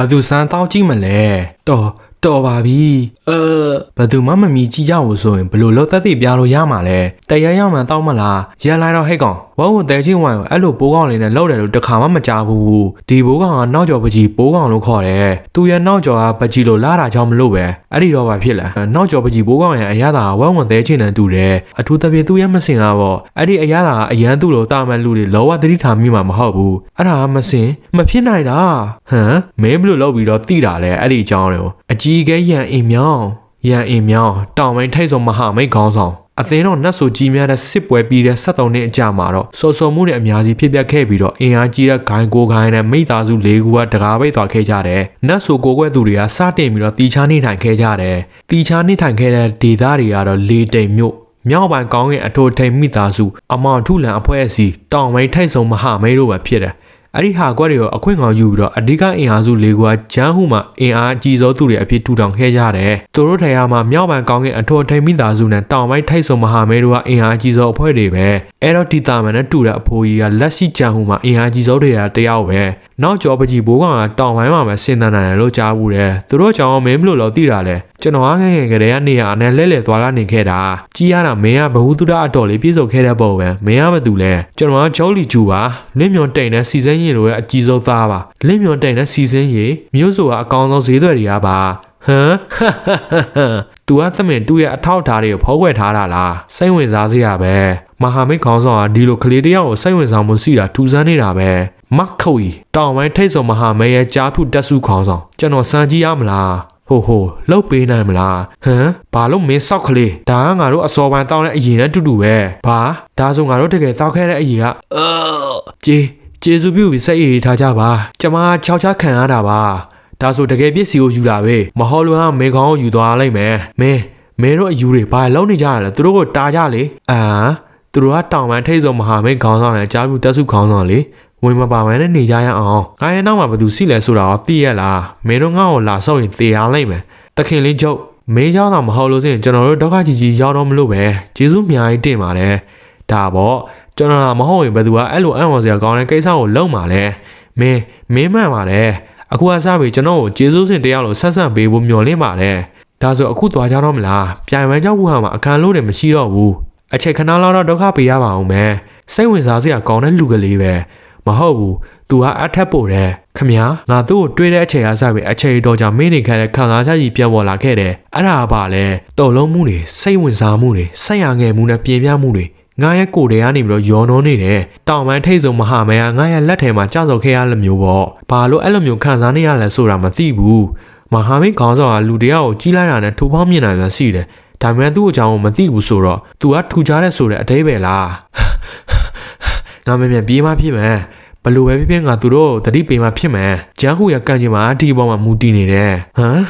ဘသူစမ်းတောက်ကြည့်မလဲတော်တော်ပါပြီအဲဘသူမှမမီကြည့်ကြဘူးဆိုရင်ဘလို့လောက်သက်သေပြလို့ရမှာလဲတရားရမှန်တောက်မလားရန်လိုက်တော့ဟဲ့ကောင် ဝုန်းကိုတဲချင်းဝိုင်ကိုအဲ့လိုပိုးကောင်လေးနဲ့လှုပ်တယ်လို့တခါမှမကြားဘူးဒီပိုးကောင်ကနောက်ကျော်ပကြီးပိုးကောင်လို့ခေါ်တယ်သူရဲ့နောက်ကျော်ကပကြီးလို့လာတာကြောင့်မလို့ပဲအဲ့ဒီတော့ဘာဖြစ်လဲနောက်ကျော်ပကြီးပိုးကောင်ရဲ့အရသာကဝုန်းကိုတဲချင်းနဲ့တူတယ်အထူးသဖြင့်သူရဲ့မစင်ကားပေါ့အဲ့ဒီအရသာကအရန်သူ့လိုတာမန်လူတွေလောဝသတိထားမိမှာမဟုတ်ဘူးအဲ့ဒါကမစင်မဖြစ်နိုင်တာဟမ်မင်းဘလို့လောက်ပြီးတော့တိတာလဲအဲ့ဒီအကြောင်းတွေကိုအကြီးကဲရန်အိမ်မြောင်းရန်အိမ်မြောင်းတောင်ပိုင်းထိတ်ဆုံးမဟာမိတ်ခေါင်းဆောင် အသင်းတော်နတ်ဆိုကြီးများတဲ့စစ်ပွဲပြီးတဲ့73နှစ်အကြာမှာတော့စော်စော်မှုနဲ့အများကြီးဖြစ်ပျက်ခဲ့ပြီးတော့အင်အားကြီးတဲ့ဂိုင်းကိုဂိုင်းနဲ့မိသားစု၄ခုကတကားပိတ်သွားခဲ့ကြတယ်။နတ်ဆိုကိုကွဲသူတွေကစတင်ပြီးတော့တီချာနေထိုင်ခဲ့ကြတယ်။တီချာနေထိုင်ခဲ့တဲ့ဒေသတွေကတော့လေတိမ်မြို့မြောက်ပိုင်းကောင်းကင်အထိုထိန်မိသားစုအမောင်ထုလန်အဖွဲ့အစည်းတောင်ပိုင်းထိတ်ဆုံးမဟာမိတ်တို့ပဲဖြစ်တယ်။ အဲ့ဒီဟာကွက်တွေကိုအခွင့်ကောင်းယူပြီးတော့အဓိကအင်အားစုလေးခုကဂျန်ဟုမှာအင်အားအကြီးဆုံးသူတွေအဖြစ်ထူထောင်ခဲ့ကြတယ်။သူတို့ထေရမှာမြောက်ပိုင်းကောင်းကင်အထောထိန်မိသားစုနဲ့တောင်ပိုင်းထိုက်ဆုံမဟာမဲတို့ကအင်အားအကြီးဆုံးအဖွဲ့တွေပဲ။အဲ့တော့တီတာမန်နဲ့တူတဲ့အဖိုးကြီးကလက်ရှိဂျန်ဟုမှာအင်အားအကြီးဆုံးတွေကတယောက်ပဲ။နောက်ကျော်ပကြီးဘိုးကောင်ကတောင်ပိုင်းမှာပဲဆင်တန်နိုင်တယ်လို့ကြားဘူးတယ်။သူတို့ကြောင့်မင်းဘလို့လို့သိတာလဲ။ကျွန်တော်ကငယ်ငယ်ကလေးကနေရအနဲ့လဲလဲသွားလာနေခဲ့တာ။ကြီးရတာမင်းကဘဟုတုဒအတော်လေးပြည့်စုံခဲ့တဲ့ပုံပဲ။မင်းကဘာတူလဲ။ကျွန်တော်ကဂျောလီဂျူပါ။လင်းမြွန်တိန်နဲ့စီစင်းရင်တို့ရဲ့အကြီးဆုံးသားပါ။လင်းမြွန်တိန်နဲ့စီစင်းရင်မျိုးစုကအကောင်ဆုံးဈေးသွဲတွေကပါ။ဟမ်။ तू ကသမင်သူ့ရဲ့အထောက်အထားတွေကိုဖောက်ွယ်ထားတာလားစိတ်ဝင်စားစရာပဲမဟာမိတ်ခေါင်းဆောင်ကဒီလိုကလေးတယောက်ကိုစိတ်ဝင်စားမှုရှိတာထူးဆန်းနေတာပဲမတ်ခိုီတောင်ပိုင်းထိတ်ဆုံမဟာမိတ်ရဲ့ကြားဖုတက်စုခေါင်းဆောင်ကျွန်တော်စမ်းကြည့်ရမလားဟိုဟိုလှုပ်ပေးနိုင်မလားဟမ်ဘာလို့မင်းစောက်ကလေးဒါကငါတို့အစောပိုင်းတောင်းတဲ့အရင်နဲ့တူတူပဲဘာဒါဆိုငါတို့တကယ်တောက်ခဲ့တဲ့အရင်ကအော်ဂျေ ကျေစုပြုပြီးစိတ်အေးထားကြပါကျမချောက်ချခံရတာပါဒါဆိုတကယ်ပစ္စည်းကိုယူလာပဲမဟောလွမ်းကမေခေါင်းကိုယူသွားလိုက်မယ်မင်းမင်းတို့အယူတွေဘာလုံးနေကြရလဲသူတို့ကိုတားကြလေအာသူတို့ကတောင်ပန်းထိတ်ဆုံးမဟာမိတ်ခေါင်းဆောင်နဲ့ကြားပြတက်စုခေါင်းဆောင်လေဝင်မပါမနဲ့နေကြရအောင်။ငါရဲ့နောက်မှာဘသူစီလဲဆိုတာကိုသိရလား။မင်းတို့ငါ့ကိုလာဆောက်ရင်သေအောင်လိုက်မယ်။တခင်လေးကျုပ်မင်းရောက်တာမဟုတ်လို့ဆိုရင်ကျွန်တော်တို့ဒုက္ခကြီးကြီးရောက်တော့မလို့ပဲ။ကျေးဇူးအများကြီးတင်ပါတယ်။ဒါပေါ့ ကျွန်တော်ကမဟုတ်ရင်ဘသူကအဲ့လိုအံ့ဩစရာကောင်းတဲ့ကိစ္စကိုလုံးပါလေ။မင်းမင်းမှန်ပါတယ်။အခုကစားပြီးကျွန်တော်ကိုကျေးဇူးရှင်တရားလို့ဆက်ဆက်ပေးဖို့မျှော်လင့်ပါတယ်။ဒါဆိုအခုသွားကြတော့မလား။ပြိုင်ဝမ်းကြောက်ဘူးဟာမှာအခန်းလို့တယ်မရှိတော့ဘူး။အချက်ခဏလောက်တော့ဒုက္ခပေးရပါအောင်မယ်။စိတ်ဝင်စားစရာကောင်းတဲ့လူကလေးပဲ။မဟုတ်ဘူး။ तू ဟာအထက်ပို့တယ်။ခမညာငါသူ့ကိုတွေးတဲ့အချိန်အားစပြီးအချိန်တော်ကြာမင်းနေခဲ့တဲ့ခံစားချက်ကြီးပြန်ပေါ်လာခဲ့တယ်။အဲ့ဒါကဘာလဲ။တော်လုံးမှုတွေစိတ်ဝင်စားမှုတွေစိတ်ရငယ်မှုနဲ့ပြင်ပြမှုတွေ ငါရဲ့ကိုယ်တွေကနေပြီးတော့ယောနှောနေတယ်။တောင်ပန်းထိတ်ဆုံးမဟာမဲကငါရဲ့လက်ထဲမှာကြောက်စော်ခဲ့ရလို့မျိုးပေါ့။ဘာလို့အဲ့လိုမျိုးခံစားနေရလဲဆိုတာမသိဘူး။မဟာမိတ်ခေါင်းဆောင်ကလူတယောက်ကိုကြီးလိုက်တာနဲ့ထူပေါင်းမြင်နိုင်မှရှိတယ်။ဒါမှမဟုတ်သူ့အကြောင်းကိုမသိဘူးဆိုတော့ तू ကထူကြတဲ့ဆိုတဲ့အတိတ်ပဲလား။ငါမမြန်ပြေးမှဖြစ်မယ်။ဘလို့ပဲဖြစ်ဖြစ်ငါသူတို့တတိပေမှဖြစ်မယ်။ဂျန်ဟူရဲ့ကံကြင်မှာဒီဘောမှာမူတည်နေတယ်။ဟမ်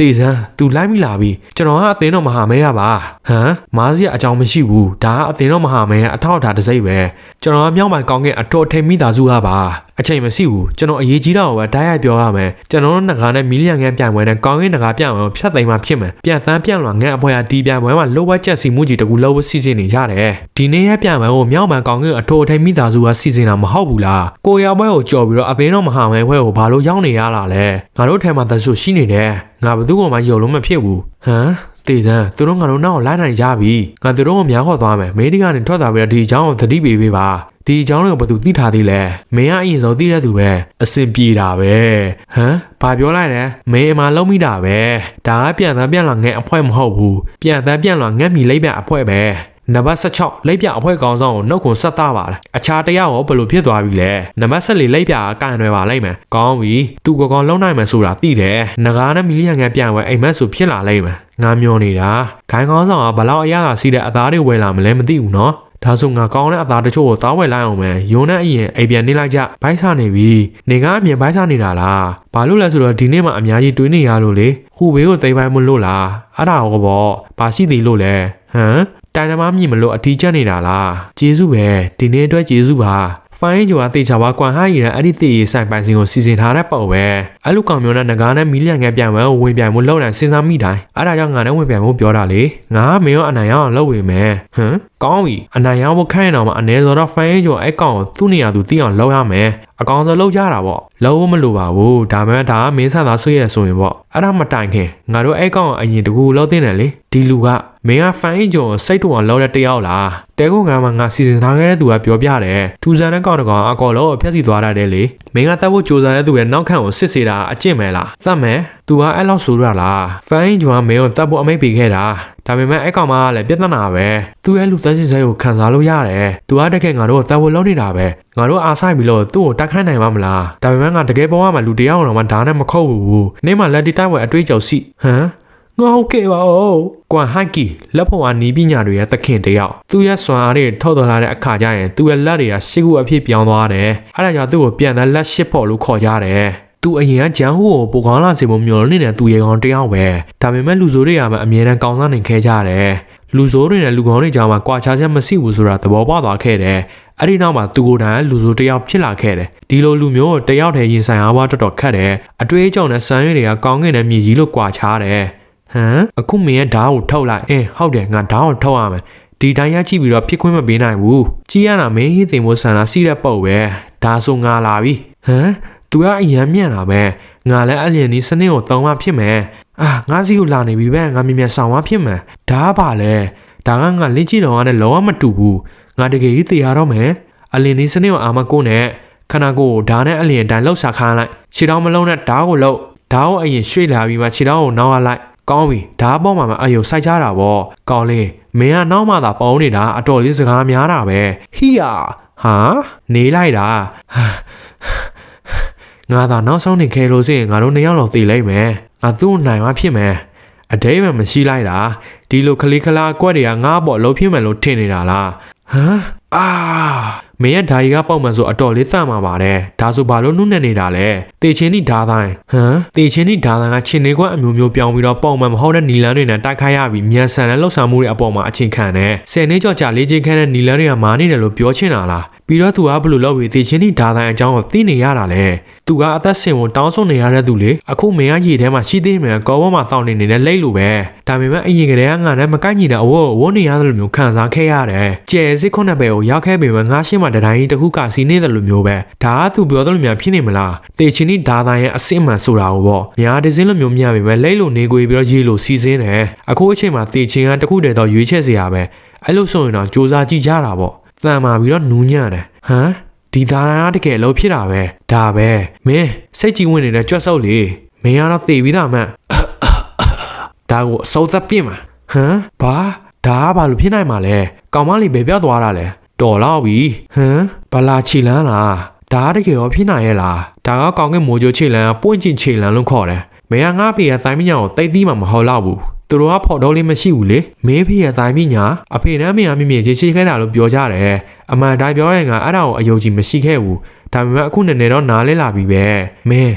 တေစမ်း तू လိုက်မိလာပြီကျွန်တော်ကအသင်းတော်မဟာမဲရပါဟမ်မားစီကအကြောင်းမရှိဘူးဒါကအသင်းတော်မဟာမဲရဲ့အထောက်အထားတစ်စိမ့်ပဲကျွန်တော်ကမြောက်ပိုင်းကောင်းကင်အတော်ထိန်မိသားစုကပါအချိန်မရှိဘူးကျွန်တော်အရေးကြီးတာကိုပဲတိုက်ရိုက်ပြောရမယ်ကျွန်တော်တို့ငကားနဲ့မီလီယံငန်းပြိုင်ပွဲနဲ့ကောင်းကင်ငကားပြိုင်ပွဲကိုဖျက်သိမ်းမှဖြစ်မယ်ပြန်သန်းပြန်လွှာငန်းအဖွဲအတီးပြိုင်ပွဲမှာလိုဝက်ချက်စီမှုကြီးတကူလောက်စီစဉ်နေကြတယ်ဒီနေ့ရဲ့ပြိုင်ပွဲကိုမြောက်ပိုင်းကောင်းကင်အတော်ထိန်မိသားစုကစီစဉ်တာမဟုတ်ဘူးလားကိုရပွဲကိုကြော်ပြီးတော့အသင်းတော်မဟာမဲဖွဲကိုဘာလို့ရောက်နေရတာလဲငါတို့ထဲမှာသဆူရှိနေတယ်ငါဘယ်သူ့ကိုမှယုံလို့မဖြစ်ဘူးဟမ်တေစမ်းသူတို့ငါတို့နောက်ကိုလိုက်နိုင်ကြပြီငါသူတို့ကိုများခေါ်သွားမယ်မေဒီကနေထွက်သွားပြီးတော့ဒီအကြောင်းကိုသတိပေးပေးပါဒီအကြောင်းတွေကိုဘယ်သူသိထားသေးလဲမင်းကအရင်ဆုံးသိတဲ့သူပဲအစင်ပြေတာပဲဟမ်ဘာပြောလိုက်လဲမင်းအမှလုံးမိတာပဲဒါကပြန်သားပြန်လာငဲ့အဖွဲမဟုတ်ဘူးပြန်သားပြန်လာငဲ့မီလိမ့်ပြအဖွဲပဲ နံပါတ်16လိပ်ပြအဖွဲကောင်းဆောင်ကိုနှုတ်ခွန်ဆက်သားပါလားအခြားတရားရောဘယ်လိုဖြစ်သွားပြီလဲနံပါတ်14လိပ်ပြကကန်ရွယ်ပါလိုက်မယ်ကောင်းပြီသူကောကောလုံးနိုင်မယ်ဆိုတာသိတယ်ငကားနဲ့မီလီယံငယ်ပြန်ဝဲအိမ်မက်ဆိုဖြစ်လာလိုက်မယ်ငါမျောနေတာခိုင်းကောင်းဆောင်ကဘလောက်အရသာစီးတဲ့အသားတွေဝယ်လာမလဲမသိဘူးနော်ဒါဆိုငါကောင်းတဲ့အသားတချို့ကိုသားဝယ်လိုက်အောင်မယ်ယုံနဲ့အရင်အိမ်ပြန်နေလိုက်ကြဘိုက်ဆနေပြီနေကအမြင်ဘိုက်ဆနေတာလားဘာလို့လဲဆိုတော့ဒီနေ့မှအများကြီးတွေးနေရလို့လေခုဘေးကိုသိမ်းပိုင်းမလို့လားအဲ့ဒါဟောပေါ့ဘာရှိသေးလို့လဲဟမ် တိုင်တမမြင်မလို့အထီးကျက်နေတာလားကျေးဇူးပဲဒီနေ့အတွက်ကျေးဇူးပါဖိုင်းဂျိုကတေချာပါကွမ်ဟာရီရန်အဲ့ဒီတေးဆိုင်ပိုင်စင်ကိုစီစဉ်ထားတဲ့ပုံပဲအဲ့လိုကောင်မျိုးနဲ့ငကားနဲ့မီလီယံငယ်ပြန်ဝဲကိုဝင်ပြန်မှုလောက်နိုင်စဉ်းစားမိတိုင်းအဲ့ဒါကြောင့်ငါနဲ့ဝင်ပြန်မှုပြောတာလေငါကမင်းရောအနိုင်ရအောင်လုပ်ဝေမယ်ဟမ် ကောင်းပြီအနိုင်ရဖို့ခိုင်းရတော့မှအနေစောတော့ဖိုင်ကျော်အဲ့ကောင်ကိုသူ့နေရာသူသိအောင်လုပ်ရမယ်အကောင်ဆိုလုပ်ကြတာပေါ့လုပ်ဖို့မလိုပါဘူးဒါမှဒါကမင်းဆန်သားဆွေးရဆိုရင်ပေါ့အဲ့ဒါမတိုင်ခင်ငါတို့အဲ့ကောင်ကိုအရင်တကူလုပ်တင်တယ်လေဒီလူကမင်းကဖိုင်ကျော်ကိုစိတ်တူအောင်လုပ်တဲ့တယောက်လားတဲကုန်းကမှငါစီစဉ်ထားခဲ့တဲ့သူကပြောပြတယ်ထူဆန်တဲ့ကောင်တကောင်အကော်လုံးကိုဖျက်ဆီးသွားတတ်တယ်လေမင်းကတက်ဖို့ကြိုးစားတဲ့သူရဲ့နောက်ခံကိုစစ်စေတာအကျင့်ပဲလားသတ်မယ်သူကအဲ့လောက်ဆိုရလားဖိုင်ကျော်ကမင်းကိုတက်ဖို့အမိတ်ပေးခဲ့တာဒါပေမဲ့အဲ့ကောင်မကလည်းပြဿနာပဲသူရဲ့လူသက်ရှင်စိတ်ကိုခံစားလို့ရတယ်သူကတကယ်ငါတို့ကိုတက်ဖို့လုပ်နေတာပဲငါတို့အားဆိုင်ပြီးလို့သူ့ကိုတိုက်ခိုက်နိုင်မှာမလားဒါပေမဲ့ငါတကယ်ပေါ်မှာလူတယောက်တော့မှဓာတ်နဲ့မခုတ်ဘူးနေ့မှလက်တီတိုက်ဝဲအတွေးကြော်စီဟမ်ငါဟုတ်ကဲ့ပါဦးကွမ်ဟိုက်ကီလက်ဖို့အနီးပညာတွေရဲ့သခင်တယောက်သူရဲ့စွမ်းအားတွေထုတ်တော်လာတဲ့အခါကျရင်သူရဲ့လက်တွေကရှစ်ခုအဖြစ်ပြောင်းသွားတယ်အဲ့ဒါကြောင့်သူ့ကိုပြန်တဲ့လက်ရှစ်ဖို့လို့ခေါ်ကြတယ် သူအရင်ကဂျန်ဟူကိုပိုကောင်းလာစေဖို့မျှော်လင့်နေတဲ့သူရေကောင်တယောက်ပဲဒါပေမဲ့လူဆိုးတွေကမှအမြဲတမ်းကောင်းစားနေခဲ့ကြတယ်လူဆိုးတွေနဲ့လူကောင်းတွေကြားမှာကြွာချချက်မရှိဘူးဆိုတာသဘောပေါက်သွားခဲ့တယ်အဲ့ဒီနောက်မှာသူကိုယ်တိုင်လူဆိုးတယောက်ဖြစ်လာခဲ့တယ်ဒီလိုလူမျိုးကိုတယောက်တည်းရင်ဆိုင်အားပါတော်တော်ခတ်တယ်အတွေးအကြုံနဲ့စမ်းရွေတွေကကောင်းကင်နဲ့မြေကြီးလို့ကြွာချတယ်ဟမ်အခုမင်းရဲ့ဓာတ်ကိုထုတ်လိုက်အင်းဟုတ်တယ်ငါဓာတ်ကိုထုတ်ရမယ်ဒီတိုင်းရကြည့်ပြီးတော့ဖြစ်ခွင့်မပေးနိုင်ဘူးကြည်ရတာမင်းဟင်းတင်မိုးဆန္ဒစီးတဲ့ပုံပဲဒါဆိုငါလာပြီဟမ် သူကအရန်မြန်တာပဲငါလည်းအလျင်ဒီစနစ်ကိုသုံးမှဖြစ်မယ်အာငါစီကိုလာနေပြီပဲငါမြင်မြန်ဆောင်မှဖြစ်မယ်ဒါကပါလေဒါကငါလင့်ကြည့်တော့ကလည်းလောကမတူဘူးငါတကယ်ကြီးတရားတော့မယ်အလျင်ဒီစနစ်ကိုအာမကိုနဲ့ခဏကိုဓာတ်နဲ့အလျင်တန်လှုပ်ရှာခိုင်းလိုက်ခြေထောက်မလုံးနဲ့ဓာတ်ကိုလှုပ်ဓာတ်ကိုအရင်ရွှေ့လာပြီးမှခြေထောက်ကိုနောက်ရလိုက်ကောင်းပြီဓာတ်ပေါ်မှာမအယုံစိုက်ကြတာပေါ့ကောင်းလေးမင်းကနောက်မှသာပေါင်းနေတာအတော်လေးစကားများတာပဲဟီယာဟာနေလိုက်တာ ငါသာနောက်ဆုံးနေခဲလို့စရင်ငါတို့နှစ်ယောက်လောက်တည်လိုက်မယ်ငါသူ့ကိုနိုင်မှဖြစ်မယ်အတိတ်မှမရှိလိုက်တာဒီလိုခလေးခလာကွက်တွေကငါ့ဘောလုံးဖြစ်မယ်လို့ထင်နေတာလားဟမ်အာမင်းရဲ့ဓာကြီးကပုံမှန်ဆိုအတော်လေးသတ်မှာပါတယ်ဒါဆိုဘာလို့နှုတ်နေနေတာလဲတေချင်းဒီဓာတိုင်းဟမ်တေချင်းဒီဓာတိုင်းကချင်းနေကွက်အမျိုးမျိုးပြောင်းပြီးတော့ပုံမှန်မဟုတ်တဲ့နီလန်းတွေနဲ့တိုက်ခိုက်ရပြီးမြန်ဆန်တဲ့လှုပ်ဆောင်မှုတွေအပေါ်မှာအချိန်ခံတယ်ဆယ်နှစ်ကျော်ကြာလေးချင်းခန့်တဲ့နီလန်းတွေကမာနေတယ်လို့ပြောချင်တာလားပြီးတော့သူကဘယ်လိုလုပ်ပြီးတေချင်းဒီဓာတိုင်းအကြောင်းကိုသိနေရတာလဲသူကအသက်ရှင်ကိုတောင်းဆိုနေရတဲ့သူလေအခုမင်းကရေထဲမှာရှိသေးမယ်ကောဘောမှာတောင်းနေနေတဲ့လိတ်လိုပဲဒါပေမဲ့အရင်ကတည်းကငါနဲ့မကိုက်ညီတဲ့အဝတ်ကိုဝတ်နေရတယ်လို့မျိုးခံစားခဲ့ရတယ်ကျဲစစ်ခုနှစ်ပဲကိုရောက်ခဲ့ပေမဲ့ငါရှင်းမှာတတိုင်းတစ်ခုကစီနေတယ်လို့မျိုးပဲဒါကသူပြောတယ်လို့များဖြစ်နေမလားတေချင်းဒီဓာတိုင်းရဲ့အစစ်မှန်ဆိုတာကိုပေါ့ညာဒီစင်းလိုမျိုးမြင်ပေမဲ့လိတ်လိုနေကိုပြီးတော့ရေလိုစီစင်းတယ်အခုအချိန်မှာတေချင်းကတခုတည်းတော့ရွေးချက်စရာပဲအဲ့လိုဆိုရင်တော့စူးစမ်းကြည့်ကြတာပေါ့ တန်မာပြီးတော့နူးညံ့တယ်ဟမ်ဒီသားရတကယ်လို့ဖြစ်တာပဲဒါပဲမင်းစိတ်ကြီးဝင်နေတဲ့ကြွက်စုပ်လေမင်းကတော့သေပြီးသားမှန်ဒါကိုအစိုးသက်ပြင့်မှာဟမ်ဘာဒါကဘာလို့ဖြစ်နိုင်မှာလဲကောင်မလေးဘယ်ပြောက်သွားတာလဲတော်တော့ပြီဟမ်ဘလာချီလန်းလားဒါကတကယ်ရောဖြစ်နိုင်ရဲ့လားဒါကကောင်ကမိုးချိုချီလန်းပွင့်ချင်ချီလန်းလို့ခေါ်တယ်မင်းကငါဖေရဲ့တိုင်းမညာကိုတိတ်သီးမှမဟုတ်တော့ဘူး သူတို့ကဖော်တော့လေးမရှိဘူးလေမင်းဖေရဲ့တိုင်းမညာအဖေနဲ့မင်းအမေမြေချေချေခဲတာလို့ပြောကြတယ်အမှန်တိုင်းပြောရင်ကအဲ့ဒါကိုအယုံကြည်မရှိခဲ့ဘူးဒါပေမဲ့အခုနည်းနည်းတော့နားလဲလာပြီပဲမင်း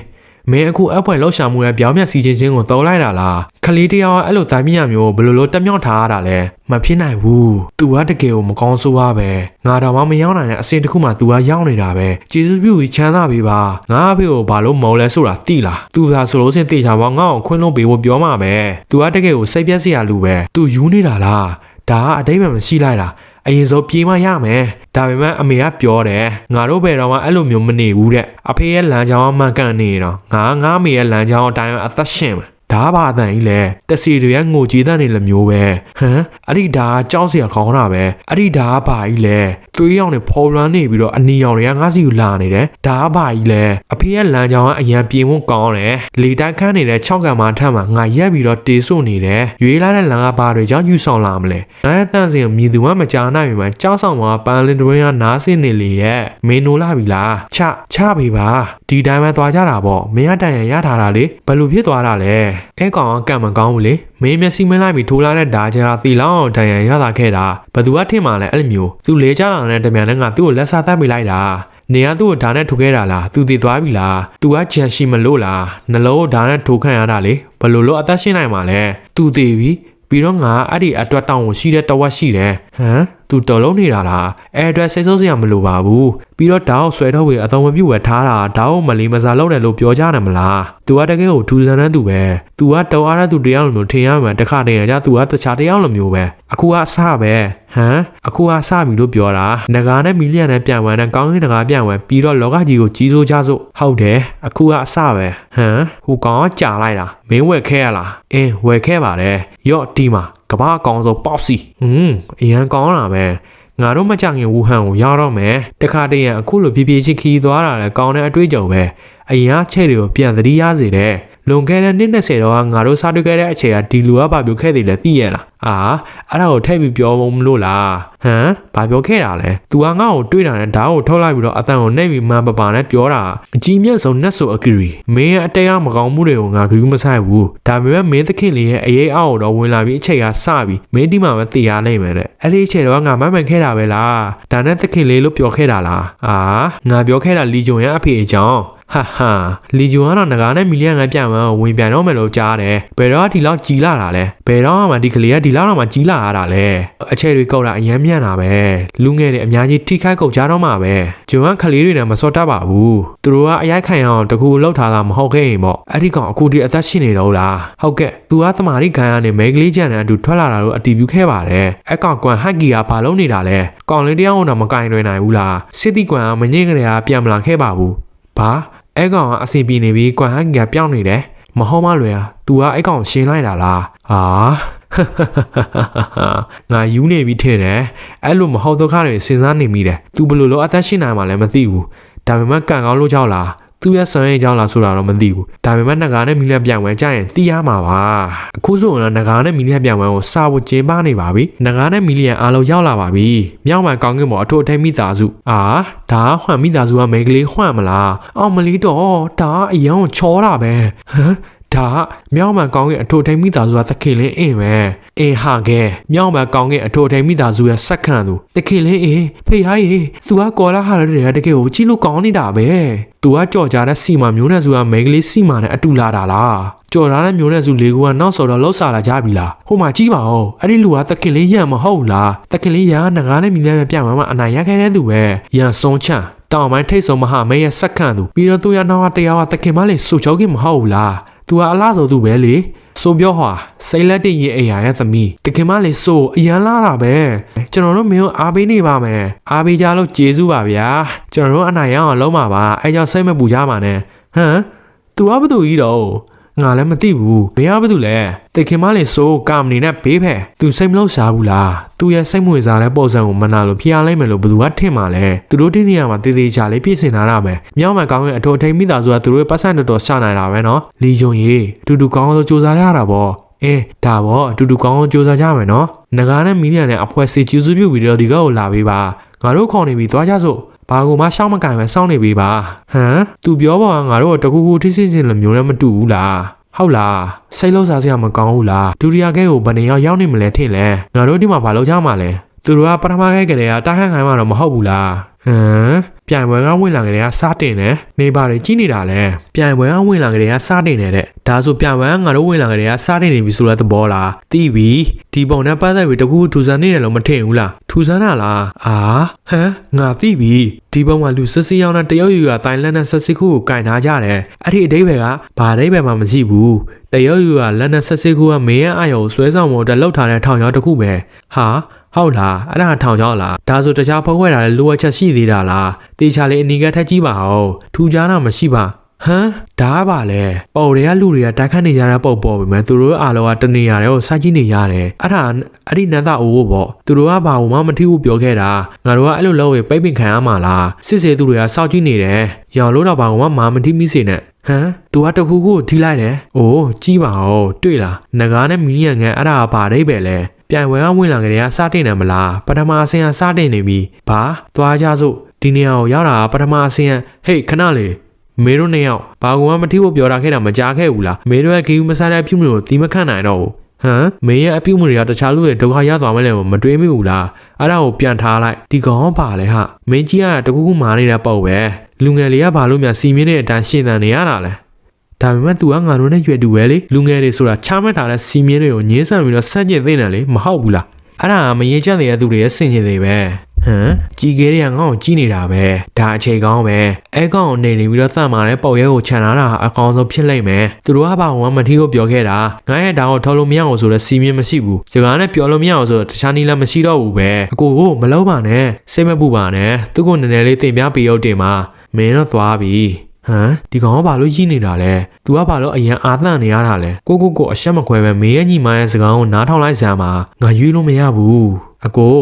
မင်းအခုအဖွဲလောက်ရှာမှုရဲ့ပြောင်းမြတ်စီချင်းချင်းကိုသုံးလိုက်တာလားခလေးတယောက်အဲ့လိုတိုင်းမြမျိုးဘယ်လိုလိုတက်မြောက်ထားရတာလဲမဖြစ်နိုင်ဘူး။ तू ကတကယ်ကိုမကောင်းဆိုးပါပဲ။ငါတော့မှမရောက်နိုင်တဲ့အစင်တစ်ခုမှ तू ကရောက်နေတာပဲ။ကျေးဇူးပြုပြီးချမ်းသာပေးပါ။ငါအဖေကိုဘာလို့မုံလဲဆိုတာသိလား။ तू သာဆိုလို့စင်တေချာပေါငါ့ကိုခွင်းလုံးပေးဖို့ပြောမှာပဲ။ तू ကတကယ်ကိုစိတ်ပြက်စရာလူပဲ။ तू ယူနေတာလား။ဒါကအတိတ်မှမရှိလိုက်တာ။ အရင်ဆုံးပြေးမရမယ်ဒါပေမဲ့အမေကပြောတယ်ငါတို့ဘယ်တော့မှအဲ့လိုမျိုးမနေဘူးတဲ့အဖေရဲ့လမ်းကြောင်းမှန်ကန်နေတော့ငါငါအမေရဲ့လမ်းကြောင်းအတိုင်းအသက်ရှင်မယ် ဒါဘာအတန်ကြီးလဲတစီတွေရဲ့ငိုကြည်တဲ့နေလိုမျိုးပဲဟမ်အဲ့ဒီဒါကကြောက်စရာခေါင်းတာပဲအဲ့ဒီဒါကဘာကြီးလဲသွေးရောင်တွေဖော်လွှမ်းနေပြီးတော့အနီရောင်တွေကငါးစီကိုလာနေတယ်ဒါကဘာကြီးလဲအဖေရဲ့လမ်းကြောင်းကအရန်ပြေဖို့ကောင်းတယ်လေတိုက်ခန်းနေတဲ့6ကံမှာထပ်မှာငါရက်ပြီးတော့တေဆို့နေတယ်ရွေးလာတဲ့လမ်းကဘာတွေကြောင့်ယူဆောင်လာမလဲငါရဲ့တန့်စင်မြည်သူမှမကြားနိုင်ပြီမှကြောက်ဆောင်မှာပန်းလင်းတွင်းကနားဆင်းနေလေရဲ့မင်းနိုးလာပြီလားချချပြီပါ ဒီတိုင်းပဲသွားကြတာပေါ့မင်းကတန်ရရထားတာလေဘယ်လိုဖြစ်သွားတာလဲအဲကောင်ကကံမကောင်းဘူးလေမင်းမျက်စိမလိုက်ပြီးထိုးလာတဲ့ဓာကြရာသီလောင်းဒဏ်ရာရတာခဲ့တာဘသူကထင်မှလဲအဲ့လိုမျိုးသူလေကြလာတဲ့တမြန်နဲ့ငါသူ့ကိုလက်စားသက်ပေးလိုက်တာနေရသူ့ကိုဓာတ်နဲ့ထိုးခဲ့တာလားသူတည်သွားပြီလားသူကကြံရှိမလို့လားနှလုံးကိုဓာတ်နဲ့ထိုးခံရတာလေဘယ်လိုလို့အသက်ရှင်နိုင်မှာလဲသူတည်ပြီပြီးတော့ငါအဲ့ဒီအတွက်တောင်းကိုရှိတဲ့တဝက်ရှိတယ်ဟမ် သူတော်လုံးနေတာလားအဲအတွက်စိတ်ဆိုးစရာမလိုပါဘူးပြီးတော့တောက်ဆွဲထုတ်ပြီးအသုံးမပြုတ်ဝယ်ထားတာတောက်မလီမစားလုပ်တယ်လို့ပြောကြတယ်မလားသူကတကယ်ကိုထူဆန်းတဲ့သူပဲသူကတော်အားတဲ့သူတယောက်လိုမျိုးထင်ရမှာတခါတည်းရသူကတခြားတယောက်လိုမျိုးပဲအခုကအဆပဲဟမ်အခုကစပြီလို့ပြောတာငကားနဲ့မီလီယံနဲ့ပြန်ဝမ်းနဲ့ကောင်းကင်ငကားပြန်ဝမ်းပြီးတော့လောကကြီးကိုကြီးစိုးကြစို့ဟုတ်တယ်အခုကအစပဲဟမ်ဟိုကောင်ကကြာလိုက်တာမင်းဝယ်ခဲရလားအင်းဝယ်ခဲပါတယ်ရော့ဒီမှာ ကဘာအကောင်ဆုံးပေါ့စီဟွန်းအရန်ကောင်းတာပဲငါတို့မကြခင်ဝူဟန်ကိုရောက်တော့မယ်တခါတည်းရအခုလိုဖြည်းဖြည်းချင်းခီးသွားတာလဲကောင်းတဲ့အတွေ့အကြုံပဲအရင်ကချက်တွေကိုပြန်သတိရစေတယ် လွန်ခဲ့တဲ့နှစ်20တော့ငါတို့စားတွေ့ခဲ့တဲ့အချိန်ကဒီလူကဘာပြောခဲ့တယ်လဲသိရလားအာအဲ့ဒါကိုထည့်ပြီးပြောမလို့လားဟမ်ဘာပြောခဲ့တာလဲ तू ကငါ့ကိုတွေ့တာနဲ့ဓာတ်ကိုထုတ်လိုက်ပြီးတော့အတန်ကိုနှိပ်ပြီးမှန်ပပါနဲ့ပြောတာအကြီးမြတ်ဆုံးနတ်ဆိုအကီရီမင်းရဲ့အတဲအမကောင်းမှုတွေကိုငါဂရုမစိုက်ဘူးဒါပေမဲ့မင်းသခင်လေးရဲ့အရေးအောက်ကိုတော့ဝင်လာပြီးအချိန်ကစပြီးမင်းဒီမှာပဲတည်ရနိုင်မယ်တဲ့အဲ့ဒီအချိန်တော့ငါမမှန်ခဲ့တာပဲလားဒါနဲ့သခင်လေးလို့ပြောခဲ့တာလားအာငါပြောခဲ့တာလီဂျုံရဲ့အဖေအကြောင်း ဟာဟာလီဂျွန်ကတော့ငကားနဲ့မီလီယံကပြန်မှဝင်ပြန်တော့မယ်လို့ကြားတယ်ဘယ်တော့ဒီလောက်ကြီးလာတာလဲဘယ်တော့မှဒီကလေးကဒီလောက်တော့မှကြီးလာရတာလဲအချက်တွေကောက်တာအယမ်းမြန်တာပဲလူငယ်တွေအများကြီးထိခိုက်ကုန်ကြတော့မှာပဲဂျွန်ကကလေးတွေနဲ့မစော့တတ်ပါဘူးသူတို့ကအရိုက်ခံရအောင်တကူလှုပ်ထားတာမဟုတ်ခဲ့ရင်ပေါ့အဲ့ဒီကောင်အခုဒီအသက်ရှင်နေတော့လားဟုတ်ကဲ့သူကသမာဓိခံရနေမဲကလေးချန်တဲ့အတူထွက်လာတာလို့အတီးပြုခဲ့ပါတယ်အကောင်ကွမ်ဟက်ကီကဘာလုပ်နေတာလဲကောင်လေးတယောက်တော့မကင်တွင်နိုင်ဘူးလားစစ်တီကွမ်ကမငိမ့်ကြရပြန်မလာခဲ့ပါဘူးဘာ အဲ့ကောင်ကအဆင်ပြေနေပြီကွမ်ဟန်ကပြောင်းနေတယ်မဟုတ်မလွယ်อ่ะ तू ကအဲ့ကောင်ရှင်းလိုက်တာလားဟာငါယူနေပြီထင်တယ်အဲ့လိုမဟုတ်ဒုက္ခတွေစဉ်းစားနေမိတယ် तू ဘယ်လိုလုပ်အသက်ရှင်နိုင်မှာလဲမသိဘူးဒါပေမဲ့ကံကောင်းလို့ကြောက်လား သူရဲ့ဆွမ်းရင်ကြောင်းလားဆိုတာတော့မသိဘူးဒါပေမဲ့ငကားနဲ့မီလျံပြန်ဝဲကြရင်သိရမှာပါအခုဆိုရင်ငကားနဲ့မီလျံပြန်ဝဲကိုစာဖို့ကျင်းပနေပါပြီငကားနဲ့မီလျံအားလုံးရောက်လာပါပြီမြောက်မှန်ကောင်းကင်ပေါ်အထိုအထိတ်မိသားစုအာဒါဟွမ်မိသားစုကမိန်းကလေးဟွမ်မလားအော်မလီတော့ဒါအယံကိုချောတာပဲဟမ် ဒါမြောက်မှန်ကောင်းကင်အထိုထိန်မိသားစုကသခင်လင်းအင်းပဲအင်းဟာကဲမြောက်မှန်ကောင်းကင်အထိုထိန်မိသားစုရဲ့စက္ကန့်သူသခင်လင်းအင်းဖေဟာရေသူကကောလာဟာရတဲ့တကယ်ကိုကြည့်လို့ကောင်းနေတာပဲသူကကြော်ကြတဲ့စီမာမျိုးနဲ့စုကမိန်းကလေးစီမာနဲ့အတူလာတာလားကြော်ထားတဲ့မျိုးနဲ့စုလေးကူကနောက်ဆော်တော့လှုပ်ရှားလာကြပြီလားဟိုမှာကြည့်ပါဦးအဲ့ဒီလူကသခင်လေးရံမဟုတ်လားသခင်လေးရံငကားနဲ့မိလည်းပြန်မှအနိုင်ရခဲ့တဲ့သူပဲရံဆုံးချတောင်ပိုင်းထိတ်ဆုံးမဟာမဲရဲ့စက္ကန့်သူပြီးတော့သူရနောက်ကတရားကသခင်မလေးစူချောခင်မဟုတ်ဘူးလား तू ဟာအလားဆိုသူပဲလေဆိုပြောဟာစိတ်လက်တင့်ရင်အိယာရဲ့သမီးတခင်မလေးဆိုအရန်လာတာပဲကျွန်တော်တို့မင်းကိုအားပေးနေပါမယ်အားပေးကြလို့ကျေးဇူးပါဗျာကျွန်တော်တို့အနိုင်ရအောင်လုံးပါပါအဲကြောင့်စိတ်မပူကြပါနဲ့ဟမ် तू ကဘာတူကြီးတော့ ငါလည်းမသိဘူးဘယ်ကဘာတူလဲတခင်မလေးဆိုကာမနီနဲ့ဘေးဖက် तू စိတ်မလို့စားဘူးလားသူရဲ့စိတ်မဝင်စားတဲ့ပုံစံကိုမနာလို့ဖျားလိုက်မယ်လို့ဘယ်သူကထင်မှာလဲသူတို့တင်းနေရမှာတည်တည်ချာလေးပြင်ဆင်ထားတာပဲမြောက်မှန်ကောင်းရဲ့အထော်ထိန်မိသားစုကသူတို့ရဲ့ပတ်စံတော်တော်ရှာနိုင်တာပဲနော်လီဂျုံကြီးတူတူကောင်းဆိုစူးစမ်းရတာပေါ့အေးဒါပေါ့အတူတူကောင်းအောင်စူးစမ်းကြမယ်နော်ငကားနဲ့မီလီယံနဲ့အဖွဲစီကျူးစုပြုတ်ပြီးတော့ဒီကောက်ကိုလာပေးပါငါတို့ခေါ်နေပြီသွားကြစို့ ဘာကူမှရှောင်းမကင်ပဲစောင်းနေပေးပါဟမ်သူပြောပါငါတို့တကူကူထိစိစင်လိုမျိုးနဲ့မတူဘူးလားဟုတ်လားစိတ်လုံးစားစရာမကောင်းဘူးလားဒုတိယကဲကိုဘယ်နေရောက်ရောက်နေမလဲထင်လဲငါတို့ဒီမှာဘာလုပ်ကြမှာလဲသူတို့ကပထမကဲကလေးကတားခန့်ခိုင်းမှာတော့မဟုတ်ဘူးလားဟမ် ပြိုင်ပွဲကဝင်လာကြတဲ့ကစားတင်တယ်နေပါတွေကြီးနေတာလဲပြိုင်ပွဲကဝင်လာကြတဲ့ကစားတင်နေတဲ့ဒါဆိုပြိုင်ပွဲကငါတို့ဝင်လာကြတဲ့ကစားတင်နေပြီဆိုတဲ့သဘောလားသိပြီဒီပုံနဲ့ပတ်သက်ပြီးတကူထူဆန်းနေတယ်လို့မထင်ဘူးလားထူဆန်းတာလားအာဟမ်ငါသိပြီဒီပုံမှာလူစစ်စစ်ရောက်တဲ့တရုတ်ယူကတိုင်လန်နဲ့ဆက်စစ်ခုကိုကင်ထားကြတယ်အဲ့ဒီအတိတ်ပဲကဘာအတိတ်ပဲမှမရှိဘူးတရုတ်ယူကလက်နဲ့ဆက်စစ်ခုကမင်းရဲ့အယုံဆွဲဆောင်မှုတက်လောက်ထားတဲ့ထောင်ရောတစ်ခုပဲဟာ ဟုတ်လားအဲ့ဒါထောင်ကြောက်လားဒါဆိုတခြားဖောက်ခွဲတာလည်းလိုအပ်ချက်ရှိသေးတာလားတေချာလေးအနီကထက်ကြီးပါအောင်ထူကြတာမရှိပါဟမ်ဒါကပါလေပေါ်တွေကလူတွေကတိုက်ခတ်နေကြတဲ့ပုံပေါ်ပြီမဲ့သူတို့အားလုံးကတနေရတယ်ကိုစိုက်ကြည့်နေရတယ်အဲ့ဒါအဲ့ဒီနန္ဒအိုးကိုပေါ့သူတို့ကဘာမှမထီဘူးပြောခဲ့တာငါတို့ကအဲ့လိုလောက်ဝေပိတ်ပင်ခံရမှာလားစစ်စေသူတွေကစောက်ကြည့်နေတယ်ရောင်လို့တော့ဘာမှမမထီမိစေနဲ့ဟမ်သူကတခုခုကိုထိလိုက်တယ်။အိုးကြီးပါဦးတွေ့လား။ငကားနဲ့မီလီယံငန်အဲ့ဒါကဘာဒိပဲလဲ။ ပြိုင်ပွဲကဝင်လာကြတဲ့ကစတင်တယ်မလား။ပထမအဆင့်ကစတင်နေပြီ။ဘာသွားကြစို့ဒီနေရာကိုရောက်တာကပထမအဆင့်ဟေးခဏလေးမေတို့နှစ်ယောက်ဘာကူမှမထိဖို့ပြောတာခဲ့တာမကြားခဲ့ဘူးလားမေတို့ရဲ့ဂီယူမဆန်တဲ့အပြုမှုကိုသီးမခံနိုင်တော့ဘူးဟမ်မင်းရဲ့အပြုမှုတွေကတခြားလူတွေဒုက္ခရသွားမယ်လည်းမတွေးမိဘူးလားအဲ့ဒါကိုပြန်ထားလိုက်ဒီကောင်ပါလေဟာမင်းကြီးကတကူကူမာနေတဲ့ပုံပဲလူငယ်လေးကဘာလို့များစီမင်းတဲ့အတန်းရှင်းတန်နေရတာလဲ ဒါပေမဲ့ तू ကငါတို့နဲ့ရွယ်တူပဲလေလူငယ်တွေဆိုတာချမှတ်ထားတဲ့စီမင်းတွေကိုညှင်းဆန်ပြီးတော့စန့်ကျင်သိနေတယ်လေမဟုတ်ဘူးလားအဲ့ဒါမရင်ကျက်တဲ့သူတွေရဲ့စင်ကြယ်တွေပဲဟမ်ကြီးကဲတွေကငါ့ကိုကြီးနေတာပဲဒါအခြေကောင်းပဲအဲကောင်ကိုနေနေပြီးတော့သတ်မှာတဲ့ပေါက်ရဲကိုခြံထားတာဟာအကောင်းဆုံးဖြစ်လိမ့်မယ်သူတို့ကဘာမှမထီကိုပြောခဲ့တာငါရဲ့တောင်ကိုထောက်လို့မရအောင်ဆိုတော့စီမင်းမရှိဘူးစကားနဲ့ပြောလို့မရအောင်ဆိုတော့တခြားနည်းလည်းမရှိတော့ဘူးပဲအကိုကိုမလုံးပါနဲ့စိတ်မပူပါနဲ့သူကနည်းနည်းလေးတင်ပြပေးရုပ်တင်ပါမင်းတော့သွားပြီ ဟမ်ဒီကောင်ကဘာလို့ကြီးနေတာလဲ तू ကဘာလို့အရင်အာသန့်နေရတာလဲကိုကိုကိုအရှက်မခွဲပဲမေးရဲ့ညီမရဲ့စကားကိုနားထောင်လိုက်စမ်းပါငါရွေးလို့မရဘူးအကို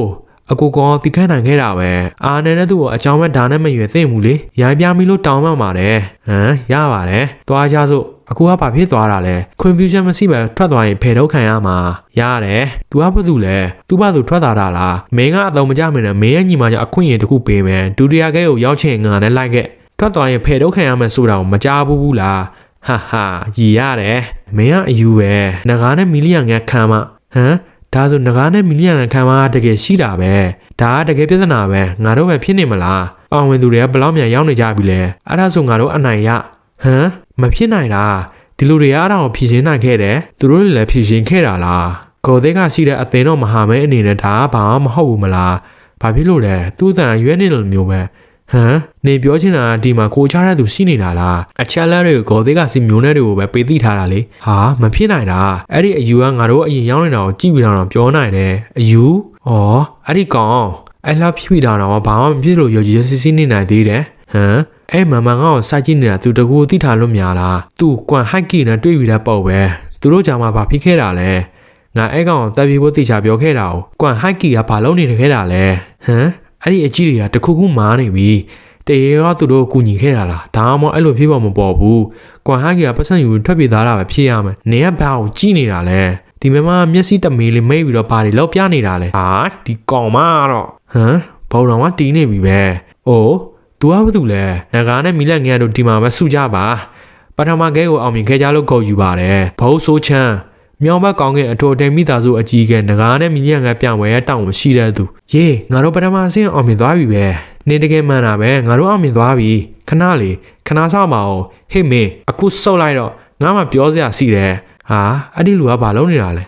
အကိုကောင်တိခတ်နိုင်ခဲ့တာပဲအာနဲ့နဲ့သူ့ကိုအကြောင်းမဲ့ဒါနဲ့မရွယ်သိမ့်ဘူးလေရိုင်းပြမီလို့တောင်းမှပါတယ်ဟမ်ရပါတယ်သွားကြစို့အခုကဘာဖြစ်သွားတာလဲခွင့်ပြုချက်မရှိပဲထွက်သွားရင်ဖယ်ထုတ်ခံရမှာရတယ်။ तू ကဘာလို့လဲ။ तू ဘာလို့ထွက်သွားတာလား။မင်းကအတော့မကြမင်းနဲ့မင်းရဲ့ညီမကြောင့်အခွင့်အရေးတစ်ခုပေးမယ်။ဒုတိယကဲကိုရောက်ချင်ငါနဲ့လိုက်ခဲ့။ ထွက်သွားရင်ဖယ်ထုတ်ခံရမယ်ဆိုတာကိုမကြားဘူးဘူးလား။ဟာဟာရီရတယ်။မင်းကအယူပဲ။ငကားနဲ့မီလီယံငါခံမဟမ်ဒါဆိုငကားနဲ့မီလီယံခံမတကယ်ရှိတာပဲ။ဒါကတကယ်ပြဿနာပဲ။ငါတို့ပဲဖြစ်နေမလား။ပါဝင်သူတွေကဘယ်လောက်မြန်ရောက်နေကြပြီလဲ။အဲ့ဒါဆိုငါတို့အနိုင်ရ။ဟမ်မဖြစ်နိုင်တာ။ဒီလူတွေကအားတော့ဖြည့်ရှင်းနိုင်ခဲ့တယ်။သူတို့လည်းဖြည့်ရှင်းခဲ့တာလား။ကိုယ်သေးကရှိတဲ့အသင်းတော်မဟာမဲအနေနဲ့ဒါကဘာမှမဟုတ်ဘူးမလား။ဘာဖြစ်လို့လဲ။သူ့အတန်ရွေးနေလို့မျိုးပဲ။ ဟမ်နေပြောချင်တာကဒီမှာကိုချတဲ့သူရှိနေတာလားအချက်လက်တွေကိုဂေါ်သေးကစီမျိုးနဲ့တွေကိုပဲပေးသိထားတာလေဟာမဖြစ်နိုင်တာအဲ့ဒီအယူကငါတို့အရင်ရောက်နေတာကိုကြည့်ပြီးတော့ပြောနိုင်တယ်အယူဩအဲ့ဒီကောင်အဲ့လောက်ဖြစ်ပြီးတာတော့ဘာမှမဖြစ်လို့ယုံကြည်ချက်စစ်စစ်နေနိုင်သေးတယ်ဟမ်အဲ့မမငါ့ကိုစိုက်ကြည့်နေတာသူတကူသိထားလို့များလားသူကွမ်ဟိုက်ကီနဲ့တွေ့ပြီးတဲ့ပေါ့ပဲသူတို့ကြောင့်မှဘာဖြစ်ခဲ့တာလဲငါအဲ့ကောင်ကိုတက်ပြေဖို့တိချာပြောခဲ့တာကိုကွမ်ဟိုက်ကီကဘာလုပ်နေခဲ့တာလဲဟမ် အဲ့ဒီအကြီးတွေကတခုခုမားနေပြီတရေကသူတို့ကိုကူညီခဲ့တာလားဒါမှမဟုတ်အဲ့လိုဖြစ်ပေါ်မပေါ်ဘူးကွမ်ဟိုက်ကီကပတ်စံယူထွက်ပြေးသားတာပဲဖြစ်ရမယ်နေကဘာကိုကြည့်နေတာလဲဒီမမမျက်စိတမေးလေးမိတ်ပြီးတော့ဘာတွေလောက်ပြနေတာလဲဟာဒီကောင်မတော့ဟမ်ဘောင်တော်ကတီးနေပြီပဲအိုး तू ကဘာတူလဲငကားနဲ့မီလက်ငယ်တို့ဒီမှာမစုကြပါပထမကဲကိုအောင်မြင်ခဲ့ကြလို့ဂုဏ်ယူပါတယ်ဘုံဆိုးချမ်း မြောင်ဘက်ကောင်းကင်အထော်တဲမိသားစုအကြီးကဲငကားနဲ့မီလက်ငယ်ပြန်ဝဲတောင်းဝရှိတဲ့သူယေငါတို့ပထမဆင်းအောင်မြင်သွားပြီပဲနေတကယ်မှန်တာပဲငါတို့အောင်မြင်သွားပြီခဏလေးခဏဆောက်ပါဦးဟေ့မေအခုစုပ်လိုက်တော့ငါမှပြောစရာရှိတယ်ဟာအဲ့ဒီလူကဘာလုပ်နေတာလဲ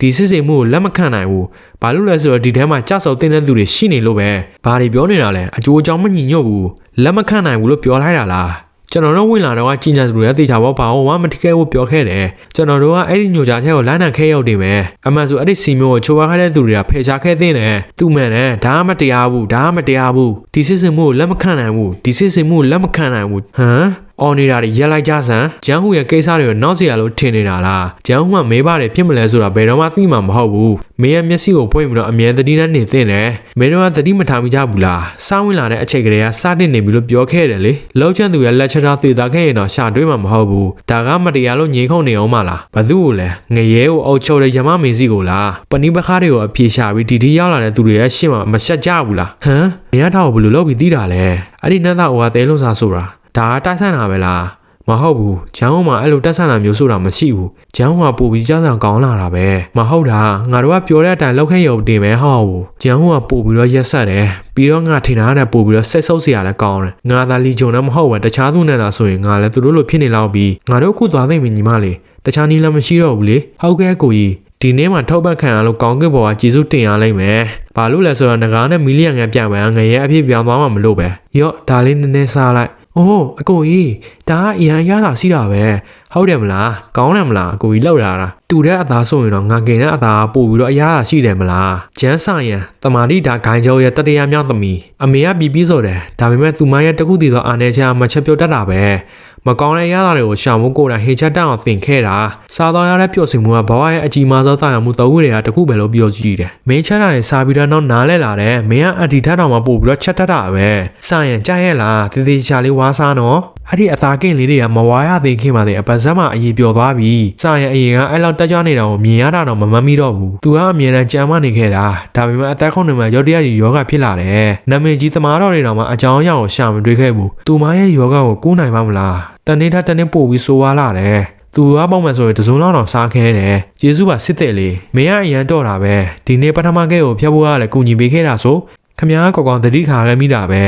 ဒီစစ်စိမ်မှုကိုလက်မခံနိုင်ဘူး။ဘာလို့လဲဆိုတော့ဒီထဲမှာကြဆောက်တင်တဲ့သူတွေရှိနေလို့ပဲ။ဘာတွေပြောနေတာလဲအကျိုးအကြောင်းမညီညွတ်ဘူး။လက်မခံနိုင်ဘူးလို့ပြောလိုက်တာလား။ ကျွန်တော်တို့ဝင်လာတော့ကြီးညာသူတွေကတေချာဘောဘာမှမထိခဲဘူးပြောခဲ့တယ်။ကျွန်တော်တို့ကအဲ့ဒီညိုကြချက်ကိုလိုင်းနံခဲရောက်နေမယ်။အမှန်ဆိုအဲ့ဒီစီမျိုးကိုချိုးပါခဲ့တဲ့သူတွေကဖယ်ရှားခဲ့တဲ့တယ်။သူ့မှန်တယ်ဒါမှမတရားဘူးဒါမှမတရားဘူး။ဒီစစ်စင်မှုကိုလက်မခံနိုင်ဘူး။ဒီစစ်စင်မှုကိုလက်မခံနိုင်ဘူး။ဟမ် အော်နေတာတွေရက်လိုက်ကြဆန်ဂျန်ဟူရဲ့ကိစ္စတွေကိုနောက်စီရလို့ထင်နေတာလားဂျန်ဟူကမေးပါတယ်ဖြစ်မလဲဆိုတာဘယ်တော့မှသိမှာမဟုတ်ဘူးမင်းရဲ့မျက်စိကိုပွင့်ပြီးတော့အမြဲတတိနဲ့နေသင့်တယ်မင်းတို့ကတတိမထားမိကြဘူးလားစောင်းဝင်လာတဲ့အချိန်ကလေးကစတင်နေပြီလို့ပြောခဲ့တယ်လေလောက်ချန်သူရဲ့လက်ချက်သားသေသားခဲ့ရင်တော့ရှာတွေးမှာမဟုတ်ဘူးဒါကမတရားလို့ငြိမ်းခုန်နေအောင်မလားဘသူ့ကိုလဲငရဲကိုအုပ်ချုပ်တဲ့ရမမင်းစီကိုလားပဏိပခါတွေကိုအပြေရှာပြီးဒီဒီရောက်လာတဲ့သူတွေရဲ့ရှင့်မှာမဆက်ကြဘူးလားဟမ်မင်းရထားကိုဘယ်လိုလုပ်ပြီးသိတာလဲအဲ့ဒီနတ်သားဟိုကသဲလွန်စာဆိုတာ ဒါတိုက်ဆန်တာပဲလားမဟုတ်ဘူးဂျန်ဟောမှာအဲ့လိုတက်ဆန်တာမျိုးဆိုတာမရှိဘူးဂျန်ဟောကပိုပြီးကြောက်ဆောင်ကောင်းလာတာပဲမဟုတ်တာငါတို့ကပြောတဲ့အတိုင်းလောက်ခဲရုံတင်ပဲဟောဘူးဂျန်ဟောကပိုပြီးတော့ရက်ဆက်တယ်ပြီးတော့ငါထင်တာနဲ့ပိုပြီးတော့ဆက်ဆုပ်စရာလည်းကောင်းတယ်ငါသာလီဂျုံနဲ့မဟုတ်ဘူးတခြားသူနဲ့သာဆိုရင်ငါလည်းသူတို့လိုဖြစ်နေလောက်ပြီးငါတို့ခုသွားသိမ့်မယ်ညီမလေးတခြားနည်းလည်းမရှိတော့ဘူးလေဟုတ်ကဲ့ကိုကြီးဒီနေ့မှထောက်ပတ်ခံရလို့ကောင်းကင်ဘော်ကကျေစုတင်ရလိုက်မယ်။ဘာလို့လဲဆိုတော့ငကားနဲ့မီလီယံငယ်ပြန်မယ်ငရဲအဖြစ်ပြောင်းသွားမှာမလို့ပဲ။ရော့ဒါလေးနည်းနည်းစားလိုက် အိုးအကိုကြီးဒါကအရန်ရတာစီးတာပဲ။ဟုတ်တယ်မလား။ကောင်းတယ်မလားအကိုကြီးလောက်လာတာ။တူတဲ့အသားဆိုရင်တော့ငါကင်တဲ့အသားပို့ပြီးတော့အရာရှိတယ်မလား။ကျန်းဆာယံတမာတိဒါဂိုင်းကျော်ရဲ့တတရာမြောက်သမီးအမေကပြီးပြီးဆိုတယ်။ဒါပေမဲ့သူမရဲ့တခုတည်သောအာနယ်ချာမချက်ပြုတ်တတ်တာပဲ။ မကောင်းတဲ့ရတာတွေကိုရှောင်ဖို့ကိုယ်တိုင်ဟေချက်တအောင်သင်ခဲ့တာစားသွားရတဲ့ပျော်စင်မှုကဘဝရဲ့အကြီးမားဆုံးတာယာမှုသုံးခုတွေကတခုပဲလို့ပြောကြည့်တယ်မင်းချက်တာတွေစားပြီးတော့နောက်နားလဲလာတယ်မင်းကအဒီထက်တောင်မှပို့ပြီးတော့ချက်တတ်တာပဲစရင်ကြရဲ့လားတည်တည်ချာလေးဝါးစားနော်အဲ့ဒီအသားကင်လေးတွေကမဝါရသေးခင်ပါတဲ့အပတ်စမ်းမှာအရေးပြောသွားပြီစရင်အရင်ကအဲ့လောက်တက်ကြွနေတာကိုမြင်ရတာတော့မမမိတော့ဘူးသူကအမြဲတမ်းကြမ်းမနေခဲ့တာဒါပေမဲ့အသက်ခုနှစ်မှာရောတရားကြီးယောဂဖြစ်လာတယ်နာမည်ကြီးသမားတော်တွေတောင်မှအကြောင်းအရာကိုရှာမတွေ့ခဲ့ဘူးသူမရဲ့ယောဂကိုကူးနိုင်ပါမလား တနေ့ထက်တနေ့ပို့ပြီးဆိုးွားလာတယ်သူကပေါ့မှဆိုရင်တစုံလောက်တော့စားခဲတယ်ကျေးဇူးပါစစ်တဲ့လေမင်းကအရန်တော့တာပဲဒီနေ့ပထမကဲကိုဖျက်ဖို့ကလည်းကူညီပေးခဲ့တာဆိုခမားကောကောင်တတိခါခဲ့မိတာပဲ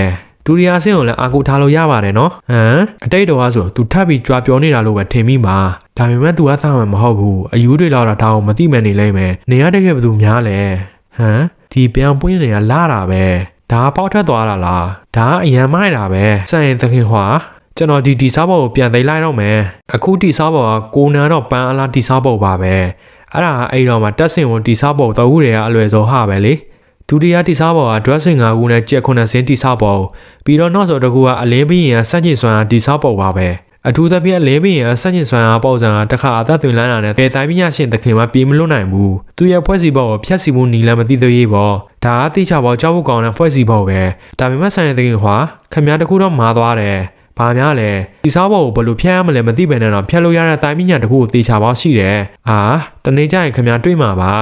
ဒူရီယာဆင်းကိုလည်းအာကူထားလို့ရပါတယ်နော်ဟမ်အတိတ်တော်ကဆို तू ထပ်ပြီးကြွားပြောနေတာလို့ပဲထင်မိမှာဒါပေမဲ့ तू ကသားမှာမဟုတ်ဘူးအယူတွေလောက်တော့ဒါအောင်မသိမှန်နေလိမ့်မယ်နေရတဲ့ကဲဘယ်သူများလဲဟမ်ဒီပြောင်ပွင့်တွေကလာတာပဲဒါကပေါက်ထွက်သွားတာလားဒါကအရန်မိုက်တာပဲစံရင်သခင်ဟွာ ကျွန်တော်ဒီတီစားဘောကိုပြန်သိမ်းလိုက်တော့မယ်အခုတီစားဘောကကိုနန်တော့ပန်းအလားတီစားဘောပါပဲအဲ့ဒါကအဲ့တော့မှတက်စင်ကိုတီစားဘောတအုပ်တွေကအလွယ်ဆုံးဟာပဲလေဒုတိယတီစားဘောက dressing 5ခုနဲ့ကြက်9ဆင်းတီစားဘောပြီးတော့နောက်ဆိုတစ်ခုကအလင်းပြီးရင်စက်ကျင်စွမ်းတီစားဘောပါပဲအထူးသဖြင့်အလင်းပြီးရင်စက်ကျင်စွမ်းအားပေါ့စံကတစ်ခါအသက်သွင်းလန်းလာတဲ့ဒေတိုင်းပညာရှင်သခင်မှပြေးမလွတ်နိုင်ဘူးသူရဲ့ဖွဲ့စည်းပုံကိုဖျက်ဆီးမှုနီလန်မသိသေးဘူးပေါ့ဒါကတိချပေါ့ကြောက်ဖို့ကောင်းတဲ့ဖွဲ့စည်းပုံပဲဒါပေမဲ့ဆိုင်ရသခင်ဟွာခမည်းတခုတော့မာသွားတယ် ဘာများလဲဒီစားဘောကိုဘယ်လိုဖျက်ရမလဲမသိပဲနဲ့တော့ဖျက်လို့ရတဲ့တိုင်းပညာတစ်ခုကိုတေချာပေါရှိတယ်အာတနေ့ကျရင်ခမည်းတွေ့မှာပါ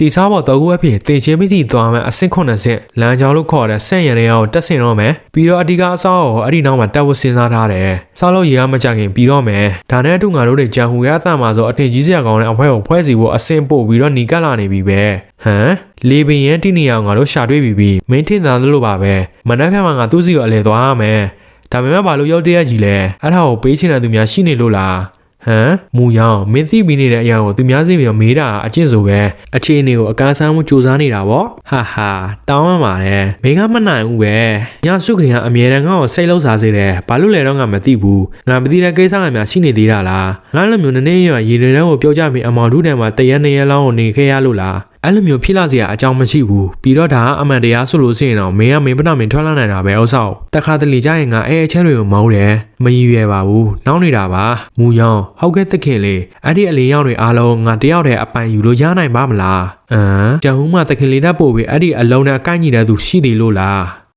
တီစားပေါ်တော့ကူအဖြစ်တင်ချင်းပစ္စည်းသွားမယ်အဆင့်ခုနှစ်ဆင့်လမ်းကြောင်းလို့ခေါ်တဲ့ဆင့်ရတဲ့အောင်တက်ဆင်တော့မယ်ပြီးတော့အဓိကအစားကိုအဲ့ဒီနောက်မှာတက်ဖို့စဉ်းစားထားတယ်စားလို့ရေကမကြခင်ပြီးတော့မယ်ဒါနဲ့အတူငါတို့တွေဂျန်ဟူရအသမှာဆိုအထင်ကြီးစရာကောင်းတဲ့အဖွဲကိုဖွဲစီဖို့အဆင့်ပို့ပြီးတော့หนีကပ်လာနေပြီပဲဟမ်လေပင်ရဲ့တိနေအောင်ငါတို့ရှာတွေ့ပြီပြီမင်းထင်သားလို့ပါပဲမနှက်ဖြတ်မှာငါသူ့စီကိုအလဲသွားရမယ် ဒါပေမဲ့ဘာလို့ရောက်တရကြီးလဲအဲ့ဒါကိုပေးချင်တဲ့သူများရှိနေလို့လားဟမ်မူရောင်မင်းသိပြီးနေတဲ့အရာကိုသူများစီပြီးတော့မေးတာအကျင့်ဆိုပဲအခြေအနေကိုအကားဆန်းမှုစူးစမ်းနေတာပေါ့ဟာဟာတောင်းရမှာလေမင်းကမနိုင်ဘူးပဲညစုခင်ကအမြဲတမ်းငါ့ကိုစိတ်လုံးစားစေတယ်ဘာလို့လဲတော့ငါမသိဘူးငါမသိတဲ့ကိစ္စကများရှိနေသေးတာလားငါလည်းမျိုးနည်းနည်းရွာရေတွေထဲကိုပြောကြပြီးအမောင်တို့ထဲမှာတရက်နှစ်ရက်လောက်ကိုနေခဲ့ရလို့လားအဲ့လိုမျိုးဖြစ်လာစရာအကြောင်းမရှိဘူးပြီးတော့ဒါကအမှန်တရားဆိုလို့ရှိရင်တော့မင်းကမင်းပထမင်းထွက်လာနိုင်တာပဲဥစ္စာတခါတလေကြရင်ငါအဲအချက်တွေကိုမောင်းတယ်မရည်ရွယ်ပါဘူးနှောင်းနေတာပါမူယောင်ဟုတ်ကဲ့တခင်လေးအဲ့ဒီအလေးရောက်တွေအားလုံးငါတယောက်တည်းအပိုင်ယူလို့ရနိုင်ပါမလားအမ်ကျောင်းဦးမတခင်လေးတက်ပို့ပြီးအဲ့ဒီအလုံးနဲ့အကိုက်ညီတဲ့သူရှိသေးလို့လား